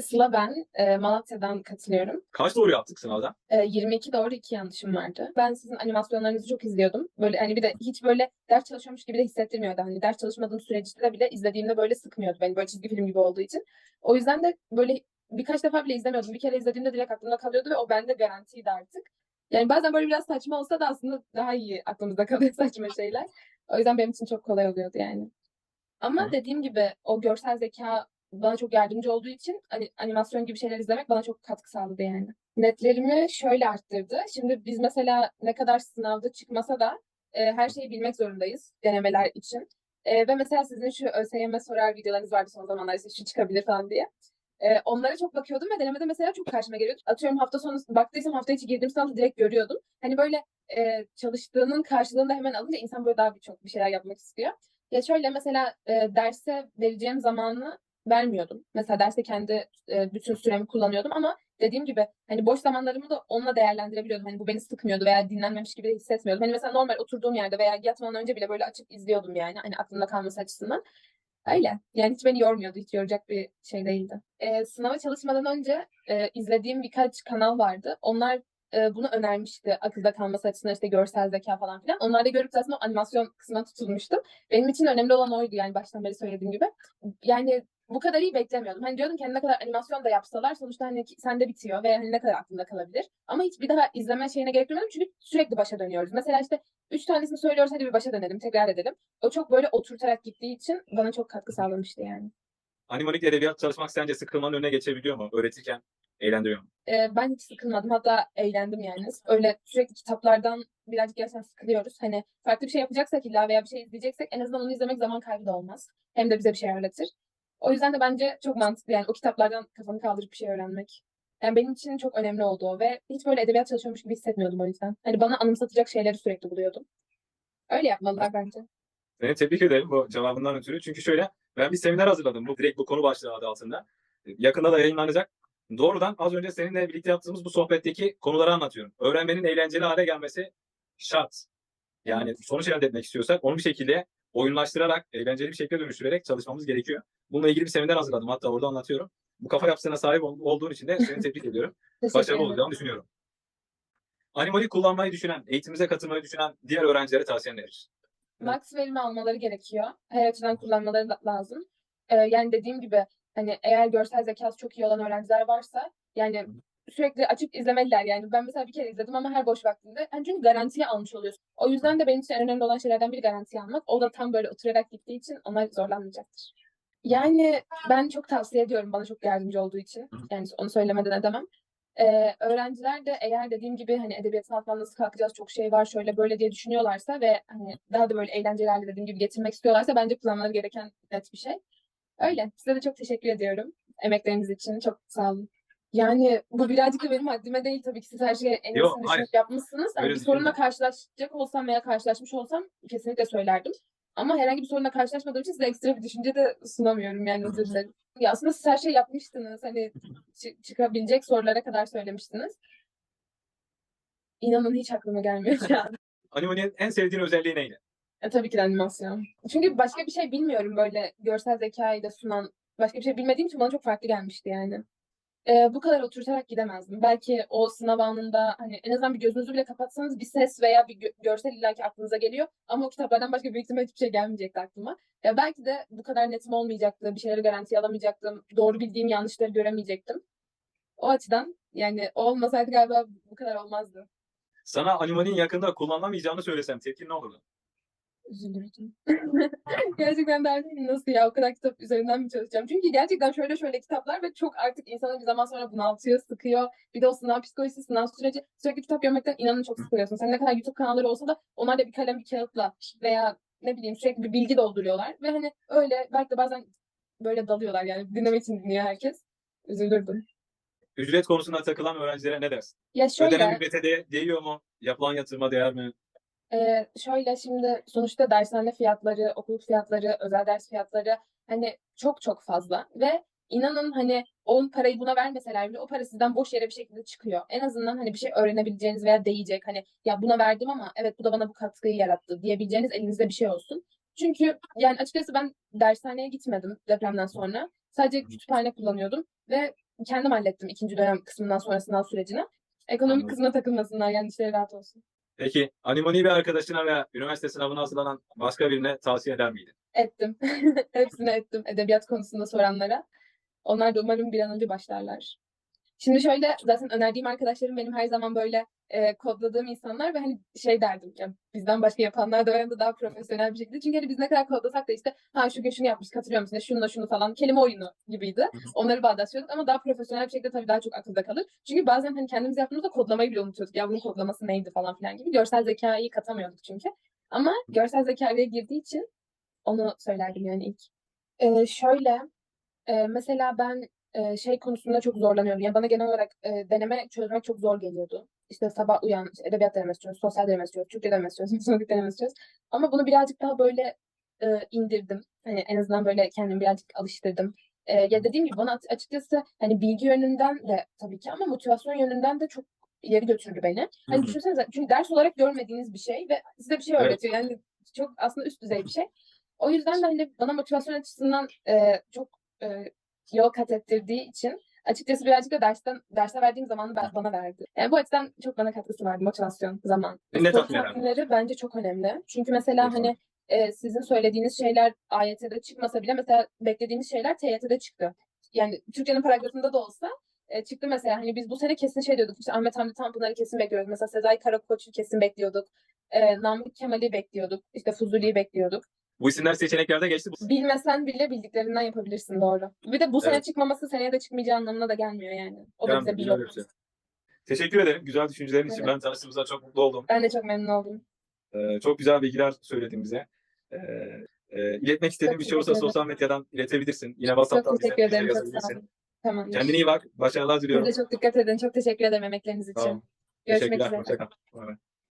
Sıla ben. E, Malatya'dan katılıyorum. Kaç doğru yaptık sınavda? E, 22 doğru 2 yanlışım vardı. Ben sizin animasyonlarınızı çok izliyordum. Böyle hani bir de hiç böyle ders çalışıyormuş gibi de hissettirmiyordu. Hani ders çalışmadığım süreçte de bile izlediğimde böyle sıkmıyordu beni böyle çizgi film gibi olduğu için. O yüzden de böyle birkaç defa bile izlemiyordum. Bir kere izlediğimde direkt aklımda kalıyordu ve o bende garantiydi artık. Yani bazen böyle biraz saçma olsa da aslında daha iyi aklımızda kalıyor saçma şeyler. O yüzden benim için çok kolay oluyordu yani. Ama Hı. dediğim gibi o görsel zeka bana çok yardımcı olduğu için hani animasyon gibi şeyler izlemek bana çok katkı sağladı yani. Netlerimi şöyle arttırdı. Şimdi biz mesela ne kadar sınavda çıkmasa da e, her şeyi bilmek zorundayız denemeler için. E, ve mesela sizin şu ÖSYM sorar videolarınız vardı son zamanlarda işte şu çıkabilir falan diye. E, onlara çok bakıyordum ve denemede mesela çok karşıma geliyordu. Atıyorum hafta sonu baktıysam hafta içi girdiğim sınavda direkt görüyordum. Hani böyle e, çalıştığının karşılığını da hemen alınca insan böyle daha birçok bir şeyler yapmak istiyor. Ya şöyle mesela e, derse vereceğim zamanı vermiyordum. Mesela derste kendi e, bütün süremi kullanıyordum ama dediğim gibi hani boş zamanlarımı da onunla değerlendirebiliyordum. Hani bu beni sıkmıyordu veya dinlenmemiş gibi de hissetmiyordum. Hani mesela normal oturduğum yerde veya yatmadan önce bile böyle açıp izliyordum yani. Hani aklımda kalması açısından. Öyle. Yani hiç beni yormuyordu. Hiç yoracak bir şey değildi. E, sınava çalışmadan önce e, izlediğim birkaç kanal vardı. Onlar e, bunu önermişti. Akılda kalması açısından işte görsel zeka falan filan. Onlarda görüp zaten o animasyon kısmına tutulmuştum. Benim için önemli olan oydu yani baştan beri söylediğim gibi. Yani bu kadar iyi beklemiyordum. Hani diyordum ki hani ne kadar animasyon da yapsalar sonuçta hani sende bitiyor ve hani ne kadar aklında kalabilir. Ama hiç bir daha izleme şeyine gerek duymadım çünkü sürekli başa dönüyoruz. Mesela işte üç tanesini söylüyoruz hadi bir başa dönelim tekrar edelim. O çok böyle oturtarak gittiği için bana çok katkı sağlamıştı yani. Animatik edebiyat çalışmak sence sıkılmanın önüne geçebiliyor mu? Öğretirken eğlendiriyor mu? Ee, ben hiç sıkılmadım. Hatta eğlendim yani. Öyle sürekli kitaplardan birazcık gerçekten sıkılıyoruz. Hani farklı bir şey yapacaksak illa veya bir şey izleyeceksek en azından onu izlemek zaman kaybı da olmaz. Hem de bize bir şey öğretir. O yüzden de bence çok mantıklı yani o kitaplardan kafanı kaldırıp bir şey öğrenmek. Yani benim için çok önemli oldu ve hiç böyle edebiyat çalışıyormuş gibi hissetmiyordum o yüzden. Hani bana anımsatacak şeyleri sürekli buluyordum. Öyle yapmalılar bence. Seni tebrik ederim bu cevabından ötürü. Çünkü şöyle ben bir seminer hazırladım. Bu direkt bu konu başlığı adı altında. Yakında da yayınlanacak. Doğrudan az önce seninle birlikte yaptığımız bu sohbetteki konuları anlatıyorum. Öğrenmenin eğlenceli hale gelmesi şart. Yani sonuç elde etmek istiyorsak onu bir şekilde oyunlaştırarak, eğlenceli bir şekilde dönüştürerek çalışmamız gerekiyor. Bununla ilgili bir seminer hazırladım. Hatta orada anlatıyorum. Bu kafa yapısına sahip ol- olduğun için de seni tebrik ediyorum. Başarılı olacağını düşünüyorum. Animali kullanmayı düşünen, eğitimimize katılmayı düşünen diğer öğrencilere tavsiyen nedir? max verimi almaları gerekiyor. Her açıdan kullanmaları lazım. Ee, yani dediğim gibi hani eğer görsel zekası çok iyi olan öğrenciler varsa yani sürekli açıp izlemeliler. Yani ben mesela bir kere izledim ama her boş vaktimde. Yani çünkü garantiye almış oluyorsun. O yüzden de benim için en önemli olan şeylerden biri garantiye almak. O da tam böyle oturarak gittiği için onlar zorlanmayacaktır. Yani ben çok tavsiye ediyorum bana çok yardımcı olduğu için. Yani onu söylemeden edemem. Ee, öğrenciler de eğer dediğim gibi hani edebiyat sınavından nasıl kalkacağız çok şey var şöyle böyle diye düşünüyorlarsa ve hani daha da böyle eğlencelerle dediğim gibi getirmek istiyorlarsa bence kullanmaları gereken net bir şey. Öyle. Size de çok teşekkür ediyorum emekleriniz için. Çok sağ olun. Yani bu birazcık da benim haddime değil tabii ki siz her şeyi en Yok, iyisini hayır. düşünüp yapmışsınız. Öyle bir sorunla düşünme. karşılaşacak olsam veya karşılaşmış olsam kesinlikle söylerdim. Ama herhangi bir sorunla karşılaşmadığım için size ekstra bir düşünce de sunamıyorum yani özür dilerim. Ya aslında siz her şeyi yapmıştınız. Hani çı- çıkabilecek sorulara kadar söylemiştiniz. İnanın hiç aklıma gelmiyor şu an. Animali'nin en sevdiğin özelliği neydi? E, tabii ki de animasyon. Çünkü başka bir şey bilmiyorum böyle görsel zekayı da sunan başka bir şey bilmediğim için bana çok farklı gelmişti yani. E, bu kadar oturtarak gidemezdim. Belki o sınav anında hani en azından bir gözünüzü bile kapatsanız bir ses veya bir gö- görsel illaki aklınıza geliyor. Ama o kitaplardan başka büyük ihtimalle hiçbir şey gelmeyecekti aklıma. Ya belki de bu kadar netim olmayacaktı. Bir şeyleri garantiye alamayacaktım. Doğru bildiğim yanlışları göremeyecektim. O açıdan yani olmasaydı galiba bu kadar olmazdı. Sana Animali'nin yakında kullanılamayacağını söylesem tepkin ne olurdu? Üzülürdüm. gerçekten derdim nasıl ya o kadar kitap üzerinden mi çalışacağım? Çünkü gerçekten şöyle şöyle kitaplar ve çok artık insanı bir zaman sonra bunaltıyor, sıkıyor. Bir de o sınav psikolojisi, sınav süreci sürekli kitap görmekten inanın çok sıkılıyorsun. Sen ne kadar YouTube kanalları olsa da onlar da bir kalem bir kağıtla veya ne bileyim sürekli bir bilgi dolduruyorlar. Ve hani öyle belki de bazen böyle dalıyorlar yani dinlemek için dinliyor herkes. Üzülürdüm. Ücret konusunda takılan öğrencilere ne dersin? Ya şöyle... Ödenen ücrete de değiyor mu? Yapılan yatırıma değer mi? Ee, şöyle şimdi sonuçta dershane fiyatları, okul fiyatları, özel ders fiyatları hani çok çok fazla ve inanın hani o parayı buna vermeseler bile o para sizden boş yere bir şekilde çıkıyor. En azından hani bir şey öğrenebileceğiniz veya değecek hani ya buna verdim ama evet bu da bana bu katkıyı yarattı diyebileceğiniz elinizde bir şey olsun. Çünkü yani açıkçası ben dershaneye gitmedim depremden sonra. Sadece kütüphane kullanıyordum ve kendim hallettim ikinci dönem kısmından sonra sınav sürecini. Ekonomik kısmına takılmasınlar yani işleri rahat olsun. Peki animoni bir arkadaşına veya üniversite sınavına hazırlanan başka birine tavsiye eder miydin? Ettim. Hepsini ettim edebiyat konusunda soranlara. Onlar da umarım bir an önce başlarlar. Şimdi şöyle zaten önerdiğim arkadaşlarım benim her zaman böyle e, kodladığım insanlar ve hani şey derdim ya bizden başka yapanlar da de daha profesyonel bir şekilde. Çünkü hani biz ne kadar kodlasak da işte ha şu gün şunu yapmış hatırlıyor musun? Şununla şunu falan kelime oyunu gibiydi. Onları bağdaştırıyorduk ama daha profesyonel bir şekilde tabii daha çok akılda kalır. Çünkü bazen hani kendimiz yaptığımızda kodlamayı bile unutuyorduk. Ya bunun kodlaması neydi falan filan gibi. Görsel zekayı katamıyorduk çünkü. Ama görsel zeka araya girdiği için onu söylerdim yani ilk. Ee, şöyle e, mesela ben e, şey konusunda çok zorlanıyorum. Yani bana genel olarak e, deneme çözmek çok zor geliyordu. İşte sabah uyan, işte edebiyat denemesi çözüyoruz, sosyal denemesi çözüyoruz, Türkçe denemesi çözüyoruz, matematik denemesi çözüyoruz. Ama bunu birazcık daha böyle e, indirdim. Hani en azından böyle kendimi birazcık alıştırdım. E, ya dediğim gibi bana açıkçası hani bilgi yönünden de tabii ki ama motivasyon yönünden de çok ileri götürdü beni. Hani Hı hı. düşünsenize çünkü ders olarak görmediğiniz bir şey ve size bir şey Evet. öğretiyor. Yani çok aslında üst düzey bir şey. O yüzden de hani bana motivasyon açısından e, çok e, yol kat ettirdiği için açıkçası birazcık da dersten derse verdiğim zamanı ben, bana verdi. Yani bu açıdan çok bana katkısı vardı motivasyon, zaman. Ne Soru tatmin eder? tahminleri bence çok önemli. Çünkü mesela hani e, sizin söylediğiniz şeyler AYT'de çıkmasa bile mesela beklediğimiz şeyler TYT'de çıktı. Yani Türkçenin paragrafında da olsa e, çıktı mesela. Hani biz bu sene kesin şey diyorduk. İşte Ahmet Hamdi Tanpınar'ı kesin bekliyoruz. Mesela Sezai Karakoç'u kesin bekliyorduk. E, Namık Kemal'i bekliyorduk. İşte Fuzuli'yi bekliyorduk. Bu isimler seçeneklerde geçti. Bilmesen bile bildiklerinden yapabilirsin doğru. Bir de bu sene Evet. çıkmaması seneye de çıkmayacağı anlamına da gelmiyor yani. O da Yani bize bir güzel yol. bir şey. Teşekkür ederim. Güzel düşüncelerin için. Ben tanıştığımıza çok mutlu oldum. Ben de çok memnun oldum. Ee, çok güzel bilgiler söyledin bize. Ee, e, iletmek istediğin Çok bir şey olursa teşekkür ederim. sosyal medyadan iletebilirsin. Yine Çok WhatsApp'tan bize, teşekkür bize ederim. Çok sağ yazabilirsin. olun. Tamamdır. Kendine iyi bak. Başarılar Siz diliyorum. de çok dikkat edin. Çok teşekkür ederim emekleriniz için. Tamam. Görüşmek Teşekkürler. üzere. Hoşça kal. Bay bay.